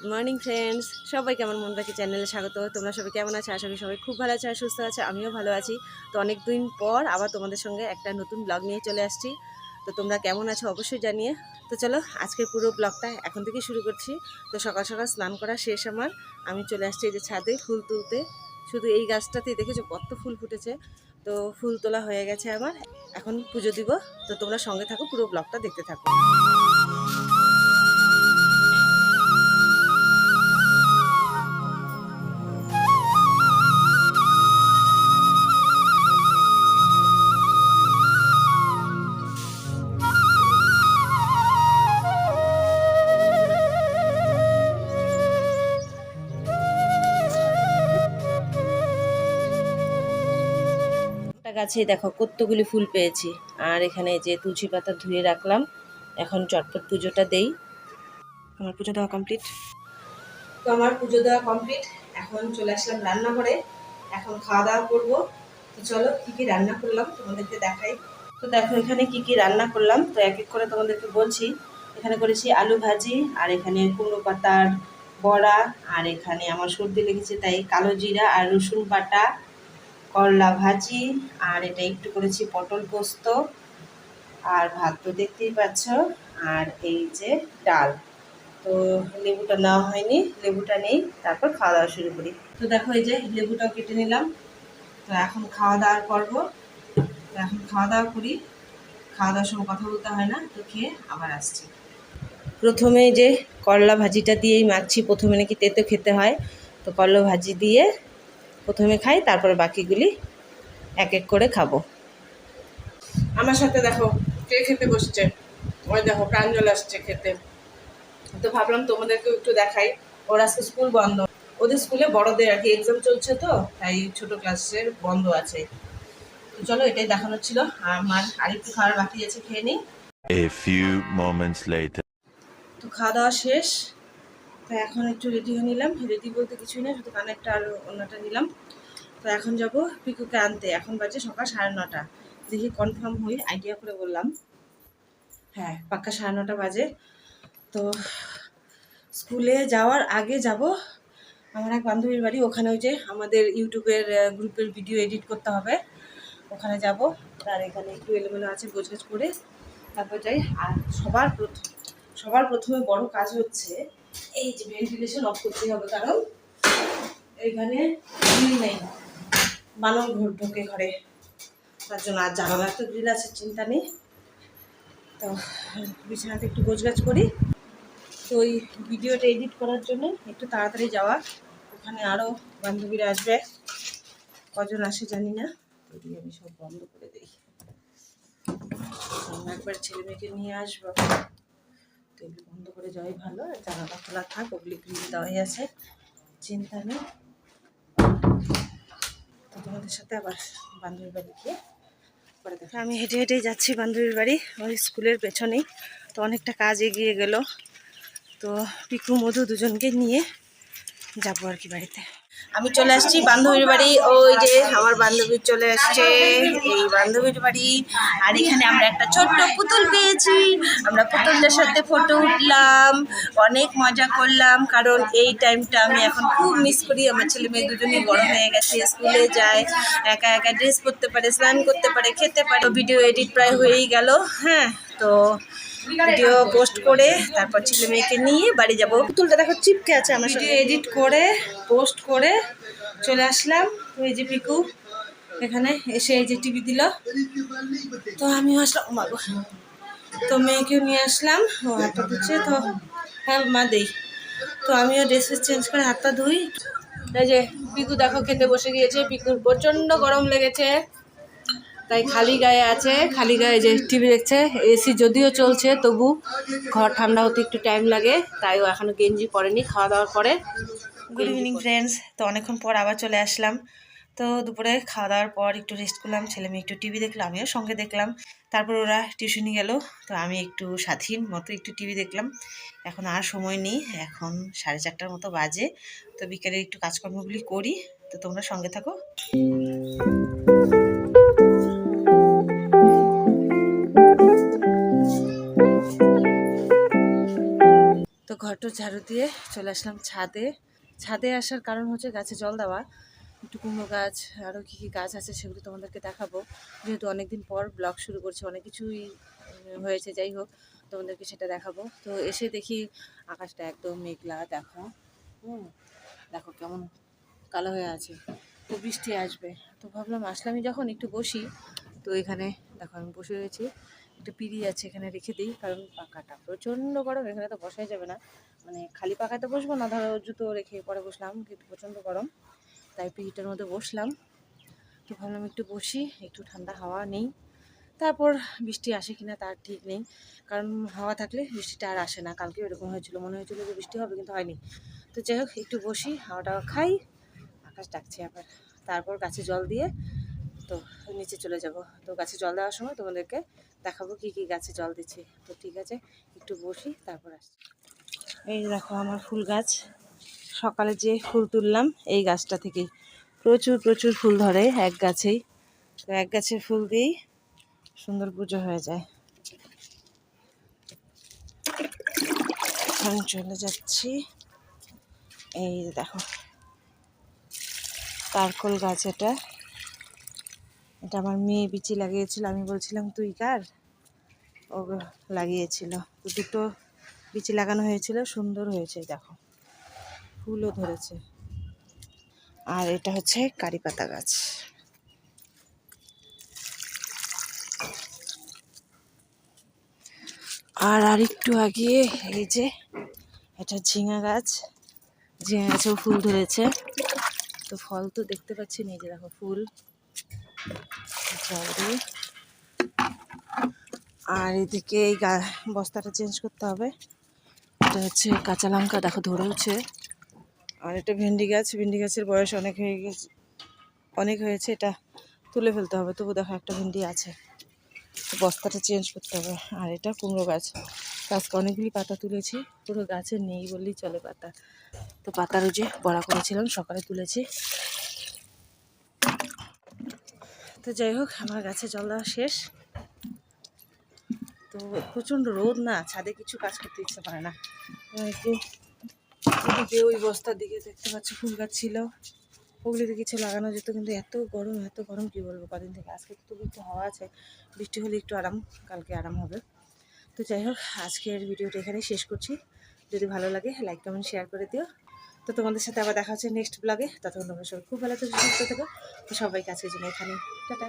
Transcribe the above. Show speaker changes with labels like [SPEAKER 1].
[SPEAKER 1] Good morning friends সবাইকে আমার মন রাখি চ্যানেলে স্বাগত। তোমরা সবাই কেমন আছো? আশা করি সবাই খুব ভালো আছে আর সুস্থ আছে। আমিও ভালো আছি। তো অনেক দিন পর আবার তোমাদের সঙ্গে একটা নতুন ব্লগ নিয়ে চলে আসছি। তো তোমরা কেমন আছো অবশ্যই জানিয়ে। তো চলো, আজকের পুরো ব্লগটা এখন থেকে শুরু করছি। তো সকাল সকাল স্নান করা শেষ আমার। আমি চলে আসছি এই যে ছাদে ফুল তুলতে। শুধু এই গাছটাতেই দেখেছ কত ফুল ফুটেছে। তো ফুল তোলা হয়ে গেছে আমার। এখন পুজো দিব। তো তোমরা সঙ্গে থাকো, পুরো ব্লগটা দেখতে থাকো। গাছে দেখো কতগুলি ফুল পেয়েছি। আর এখানে যে তুলসী পাতা ধুয়ে রাখলাম। এখন চটপট পুজোটা দেই। আমার পুজো দেওয়া কমপ্লিট তো আমার পুজো দেওয়া কমপ্লিট এখন চলে আসলাম রান্নাঘরে। এখন খাওয়া দাওয়া করব। তো চলো, কী কী রান্না করলাম তোমাদেরকে দেখাই। তো দেখো, এখানে কি কি রান্না করলাম। তো এক এক করে তোমাদেরকে বলছি। এখানে করেছি আলু ভাজি, আর এখানে কুমড়ো পাতার বড়া, আর এখানে আমার সর্দি লেগেছে, তাই কালো জিরা আর রসুন বাটা। করলা ভাজি, আর এটা একটু করেছি পটল পোস্ত, আর ভাত তো দেখতেই পাচ্ছ, আর এই যে ডাল। তো লেবুটা নেওয়া হয়নি, লেবুটা নেই, তারপর খাওয়া দাওয়া শুরু করি। তো দেখো এই যে লেবুটাও কেটে নিলাম। তো এখন খাওয়া দাওয়ার পর্ব। তো এখন খাওয়া দাওয়া করি। খাওয়া দাওয়ার সময় কথা বলতে হয় না, তো খেয়ে আবার আসছি। প্রথমে যে করলা ভাজিটা দিয়েই মাখছি, প্রথমে নাকি তেতো খেতে হয়। তো করলা ভাজি দিয়ে প্রথমে খাই তারপরে বাকিগুলি এক এক করে খাব।
[SPEAKER 2] আমার সাথে দেখো কে খেতে বসছে? ওই দেখো প্রাঞ্জল আসছে খেতে। তো ভাবলাম তোমাদেরকেও একটু দেখাই। ওর আজকে স্কুল বন্ধ। ওদের স্কুলে বড়দের আর কি এক্সাম চলছে তো তাই ছোট ক্লাসের বন্ধ আছে। তো চলো এটাই দেখানো ছিল। আমার আর আমার আরেকটু খাওয়ার বাকি আছে খেয়ে নিই।
[SPEAKER 3] A few moments later.
[SPEAKER 1] তো খাওয়া দাওয়া শেষ। তো এখন একটু রেডি হয়ে নিলাম। রেডি বলতে কিছুই না, শুধু কানেরটা আর অন্যটা নিলাম। তো এখন যাব পিকুকে আনতে। এখন বাজে সকাল সাড়ে নটা। দেখি কনফার্ম হই আইডিয়া করে বললাম। হ্যাঁ পাক্কা সাড়ে নটা বাজে। তো স্কুলে যাওয়ার আগে যাব। আমার এক বান্ধবীর বাড়ি, ওখানে ওই যে আমাদের ইউটিউবের গ্রুপের ভিডিও এডিট করতে হবে। ওখানে যাব। তার এখানে একটু এলোমেলো আছে, গোছগাছ করে তারপর যাই। আর সবার প্রথম সবার প্রথমে বড় কাজ হচ্ছে এই যে ভেন্টিলেশন অফ করতে হবে, কারণ এখানে গ্রিল নেই। বানর ঘর ঢোকে ঘরে। তার জন্য আর জানালার তো গ্রিল আছে, চিন্তা নেই। তো বিছানাতে একটু গোছগাছ করি। তো ওই ভিডিওটা এডিট করার জন্য একটু তাড়াতাড়ি যাওয়া। ওখানে আরও বান্ধবীরা আসবে। কজন আসে জানি না। এদিকে আমি সব বন্ধ করে দিই। একবার ছেলে মেয়েকে নিয়ে আসব। তো এগুলো বন্ধ করে যাওয়াই ভালো। আর জানালা খোলা থাক, ওগুলি গ্রিল দেওয়াই আছে। চিন্তা নেই। তো তোমাদের সাথে আবার বান্ধবীর বাড়ি গিয়ে পরে দেখা আমি হেঁটে হেঁটেই যাচ্ছি বান্ধবীর বাড়ি, ওই স্কুলের পেছনেই। তো অনেকটা কাজ এগিয়ে গেল। তো পিকু, মধু দুজনকে নিয়ে যাব আর কি বাড়িতে। আমি চলে আসছি বান্ধবীর বাড়ি। ওই যে আমার বান্ধবী চলে আসছে, এই বান্ধবীর বাড়ি। আর এখানে আমরা একটা ছোট্ট পুতুল পেয়েছি। আমরা পুতুলটার সাথে ফটো উঠলাম, অনেক মজা করলাম, কারণ এই টাইমটা আমি এখন খুব মিস করি। আমার ছেলে মেয়ে দুজনেই বড় হয়ে গেছে স্কুলে যায়, একা একা ড্রেস পরতে পারে, স্নান করতে পারে, খেতে পারে। ভিডিও এডিট প্রায় হয়েই গেল হ্যাঁ তো ভিডিও পোস্ট করে তারপর ছেলে মেয়েকে নিয়ে বাড়ি যাব। পুতুলটা দেখো চিপকে আছে, আমার ভিডিও এডিট করে, পোস্ট করে চলে আসলাম। ওই যে পিকু, এখানে এসে এই যে টিভি দিল। তো আমিও আসলাম, ও মা তো মেয়েকেও নিয়ে আসলাম, ও হাতটা ধুচ্ছে, তো হ্যাঁ মা দেই। তো আমিও ড্রেস চেঞ্জ করে হাতটা ধুই। এই যে পিকু দেখো, খেতে বসে গিয়েছে, পিকুর প্রচণ্ড গরম লেগেছে। তাই খালি গায়ে আছে খালি গায়ে যে টিভি দেখছে এসি যদিও চলছে তবু ঘর ঠান্ডা হতে একটু টাইম লাগে তাই ও এখনও গেঞ্জি পরেনি খাওয়া দাওয়ার পরে গুড ইভিনিং ফ্রেন্ডস তো অনেকক্ষণ পর আবার চলে আসলাম। তো দুপুরে খাওয়া দাওয়ার পর একটু রেস্ট করলাম ছেলে মেয়ে একটু টিভি দেখলাম আমিও সঙ্গে দেখলাম। তারপর ওরা টিউশনি গেল তো আমি একটু স্বাধীন মতো একটু টিভি দেখলাম। এখন আর সময় নেই এখন সাড়ে চারটার মতো বাজে। তো বিকেলে একটু কাজকর্মগুলি করি তো তোমরা সঙ্গে থাকো। তো ঘরটা ঝাড়ু দিয়ে চলে আসলাম ছাদে। ছাদে আসার কারণ হচ্ছে গাছে জল দেওয়া। একটু কুমড়ো গাছ আরও কী কী গাছ আছে সেগুলো তোমাদেরকে দেখাবো। যেহেতু অনেকদিন পর ব্লগ শুরু করছি, অনেক কিছুই হয়েছে, যাই হোক, তোমাদেরকে সেটা দেখাবো। তো এসে দেখি আকাশটা একদম মেঘলা, দেখো। হুম, দেখো কেমন কালো হয়ে আছে। তো বৃষ্টি আসবে। তো ভাবলাম আসলামই যখন একটু বসি। তো এখানে, দেখো আমি বসে রয়েছি। একটা পিড়ি আছে এখানে রেখে দিই, কারণ পাখাটা প্রচণ্ড গরম, এখানে তো বসাই যাবে না। মানে খালি পাখাতে বসবো না, ধরো জুতো রেখে পরে বসলাম, কিন্তু প্রচণ্ড গরম, তাই পিড়িটার মধ্যে বসলাম। তো ভাবলাম একটু বসি, একটু ঠান্ডা হাওয়া নেই। তারপর বৃষ্টি আসে কিনা তার ঠিক নেই, কারণ হাওয়া থাকলে বৃষ্টিটা আর আসে না। কালকে এরকম হয়েছিল, মনে হয়েছিল যে বৃষ্টি হবে, কিন্তু হয়নি। তো যাই হোক, একটু বসি হাওয়া টাওয়া খাই, আকাশ ডাকছে আবার। তারপর গাছে জল দিয়ে তো নিচে চলে যাব। তো গাছে জল দেওয়ার সময় তোমাদেরকে দেখাবো কি কি গাছে জল দিচ্ছি। তো ঠিক আছে, একটু বসি, তারপর আসছি। এই দেখো আমার ফুল গাছ। সকালে যে ফুল তুললাম, এই গাছটা থেকেই। প্রচুর প্রচুর ফুল ধরে এক গাছেই। তো এক গাছের ফুল দিয়েই সুন্দর পুজো হয়ে যায়। এখন চলে যাচ্ছি। এই দেখো, তারকল গাছ এটা। এটা আমার মেয়ে বিচি লাগিয়েছিল। আমি বলছিলাম, তুই কার? ও লাগিয়েছিল। তো দুটো বিচি লাগানো হয়েছিল, সুন্দর হয়েছে দেখো। ফুলও ধরেছে। আর এটা হচ্ছে কারি পাতা গাছ। আর আরেকটু আগিয়ে এই যে এটা ঝিঙা গাছ। ঝিঙা গাছেও ফুল ধরেছে। তো ফল তো দেখতে পাচ্ছি না, এই যে দেখো ফুল। জল দিয়ে। আর এদিকে এই বস্তাটা চেঞ্জ করতে হবে। এটা হচ্ছে কাঁচা লঙ্কা, দেখো ধরেওছে আর এটা ভেন্ডি গাছ, ভেন্ডি গাছের বয়স অনেক হয়ে গেছে, অনেক হয়েছে, এটা তুলে ফেলতে হবে। তবু দেখো একটা ভেন্ডি আছে। বস্তাটা চেঞ্জ করতে হবে। আর এটা কুমড়ো গাছ। আজকে অনেকগুলি পাতা তুলেছি, পুরো গাছে নেই বললেই চলে পাতা। তো পাতার যে বড়া করেছিলাম, সকালে তুলেছি। তো যাই হোক, আমার গাছে জল দেওয়া শেষ। তো প্রচণ্ড রোদ না, ছাদে কিছু কাজ করতে ইচ্ছে করে না। একটু ওই বস্তার দিকে দেখতে পাচ্ছি ফুল গাছ ছিল। ওগুলিতে কিছু লাগানো যেত, কিন্তু এত গরম এত গরম, কি বলব? কদিন থেকে আজকে তো একটু হাওয়া আছে, বৃষ্টি হলে একটু আরাম, কালকে আরাম হবে। তো যাই হোক, আজকের ভিডিওটা এখানেই শেষ করছি। যদি ভালো লাগে লাইক কমেন্ট শেয়ার করে দিও। তো তোমাদের সাথে আবার দেখা হচ্ছে নেক্সট ব্লগে ততক্ষণ তোমরা সবাই খুব ভালো থাকো, সুস্থ থাকো। সবাইকে আজকের জন্য এখানে টাটা।